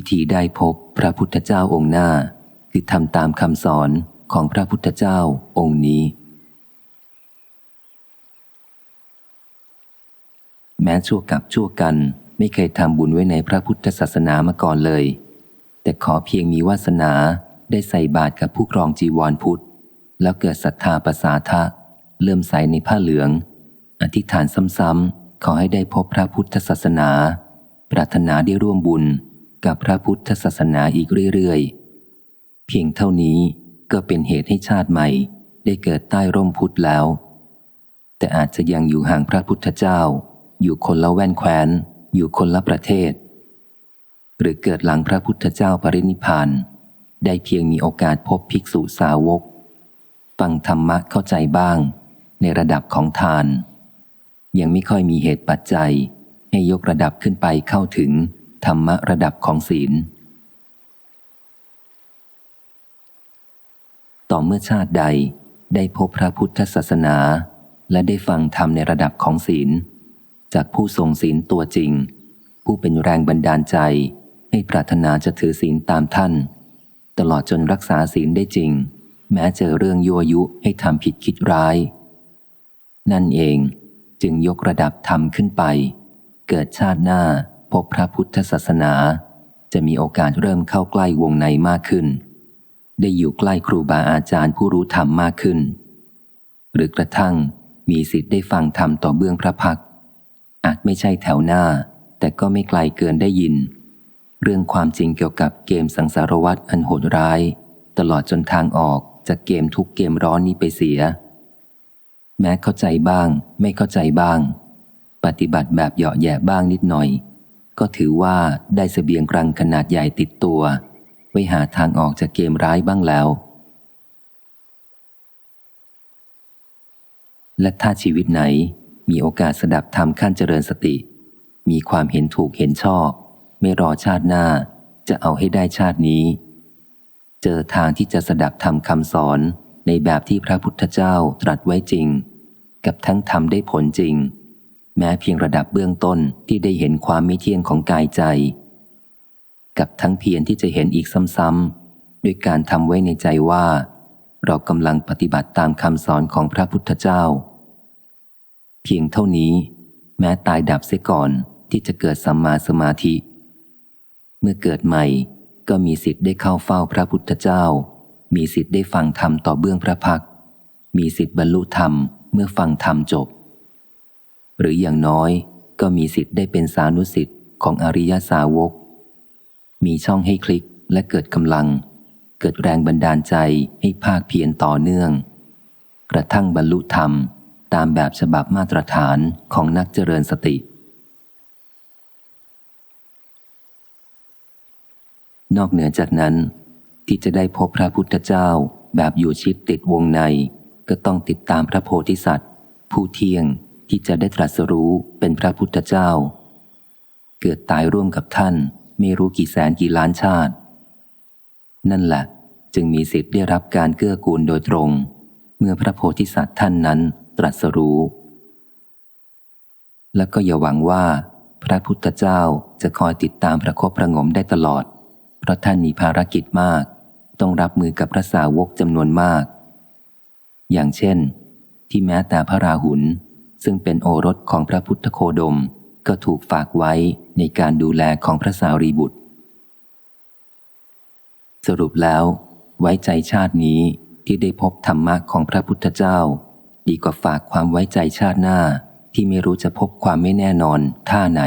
วิธีได้พบพระพุทธเจ้าองค์หน้า คือทำตามคำสอนของพระพุทธเจ้าองค์นี้ แม้ชั่วกับชั่วกันไม่เคยทำบุญไว้ในพระพุทธศาสนามาก่อนเลย แต่ขอเพียงมีวาสนาได้ใส่บาตรกับผู้ครองจีวรพุทธ แล้วเกิดศรัทธาประสาทะเลื่อมใสในผ้าเหลือง อธิษฐานซ้ำๆขอให้ได้พบพระพุทธศาสนา ปรารถนาได้ร่วมบุญ กับพระพุทธศาสนาอีกเรื่อยๆ เพียงเท่านี้ก็เป็นเหตุให้ชาติใหม่ได้เกิดใต้ร่มพุทธแล้ว แต่อาจจะยังอยู่ห่างพระพุทธเจ้า อยู่คนละแว่นแคว้น อยู่คนละประเทศ หรือเกิดหลังพระพุทธเจ้าปรินิพพาน ได้เพียงมีโอกาสพบภิกษุสาวก ฟังธรรมะเข้าใจบ้าง ในระดับของทาน ยังไม่ค่อยมีเหตุปัจจัยให้ยกระดับขึ้นไปเข้าถึง ธรรมะระดับของศีล ต่อเมื่อชาติใดได้พบพระพุทธศาสนา และได้ฟังธรรมในระดับของศีล จากผู้ทรงศีลตัวจริง ผู้เป็นแรงบันดาลใจ ให้ปรารถนาจะถือศีลตามท่าน ตลอดจนรักษาศีลได้จริง แม้เจอเรื่องยั่วยุให้ทำผิดคิดร้าย นั่นเองจึงยกระดับธรรมขึ้นไป เกิดชาติหน้า พบพระพุทธศาสนา จะมีโอกาสเริ่มเข้าใกล้วงในมากขึ้น ได้อยู่ใกล้ครูบาอาจารย์ผู้รู้ธรรมมากขึ้น หรือกระทั่งมีสิทธิ์ได้ฟังธรรมต่อเบื้องพระพัก อาจไม่ใช่แถวหน้า แต่ก็ไม่ไกลเกินได้ยิน เรื่องความจริงเกี่ยวกับเกมสังสารวัตรอันโหดร้าย ตลอดจนทางออกจากเกมทุกเกมร้อนนี้ไปเสีย แม้เข้าใจบ้าง ไม่เข้าใจบ้าง ปฏิบัติแบบเหยาะแย่บ้างนิดหน่อย ก็ถือว่าได้เสบียงกรังขนาดใหญ่ติดตัว ไว้หาทางออกจากเกมร้ายบ้างแล้ว และถ้าชีวิตไหนมีโอกาสสดับธรรมขั้นเจริญสติ มีความเห็นถูกเห็นชอบ ไม่รอชาติหน้า จะเอาให้ได้ชาตินี้ เจอทางที่จะสดับธรรมคำสอนในแบบที่พระพุทธเจ้าตรัสไว้จริง กับทั้งทำได้ผลจริง แม้เพียงระดับเบื้องต้นที่ได้เห็นความไม่เที่ยงของกายใจ กับทั้งเพียรที่จะเห็นอีกซ้ำๆด้วยการทำไว้ในใจว่า เรากำลังปฏิบัติตามคำสอนของพระพุทธเจ้า เพียงเท่านี้ แม้ตายดับเสียก่อนที่จะเกิดสัมมาสมาธิ เมื่อเกิดใหม่ก็มีสิทธิ์ได้เข้าเฝ้าพระพุทธเจ้า มีสิทธิ์ได้ฟังธรรมต่อเบื้องพระพัก มีสิทธิ์บรรลุธรรมเมื่อฟังธรรมจบ หรืออย่างน้อยก็มีสิทธิ์ได้เป็นสานุสิทธิ์ของอริยสาวก มีช่องให้คลิกและเกิดกำลัง เกิดแรงบันดาลใจให้ภาคเพียรต่อเนื่อง กระทั่งบรรลุธรรมตามแบบฉบับมาตรฐานของนักเจริญสติ นอกเหนือจากนั้น ที่จะได้พบพระพุทธเจ้าแบบอยู่ชิดติดวงใน ก็ต้องติดตามพระโพธิสัตว์ ผู้เที่ยง ที่จะได้ตรัสรู้เป็นพระพุทธเจ้า เกิดตายร่วมกับท่านไม่รู้กี่แสนกี่ล้านชาติ นั่นแหละจึงมีสิทธิ์ได้รับการเกื้อกูลโดยตรง เมื่อพระโพธิสัตว์ท่านนั้นตรัสรู้ และก็อย่าหวังว่า พระพุทธเจ้าจะคอยติดตามประคบประงมได้ตลอด เพราะท่านมีภารกิจมาก ต้องรับมือกับพระสาวกจำนวนมาก อย่างเช่น ที่แม้แต่พระราหุล ซึ่งเป็นโอรสของพระพุทธโคดม ก็ถูกฝากไว้ในการดูแลของพระสารีบุตร สรุปแล้ว ไว้ใจชาตินี้ที่ได้พบธรรมะของพระพุทธเจ้า ดีกว่าฝากความไว้ใจชาติหน้าที่ไม่รู้จะพบความไม่แน่นอนท่าไหน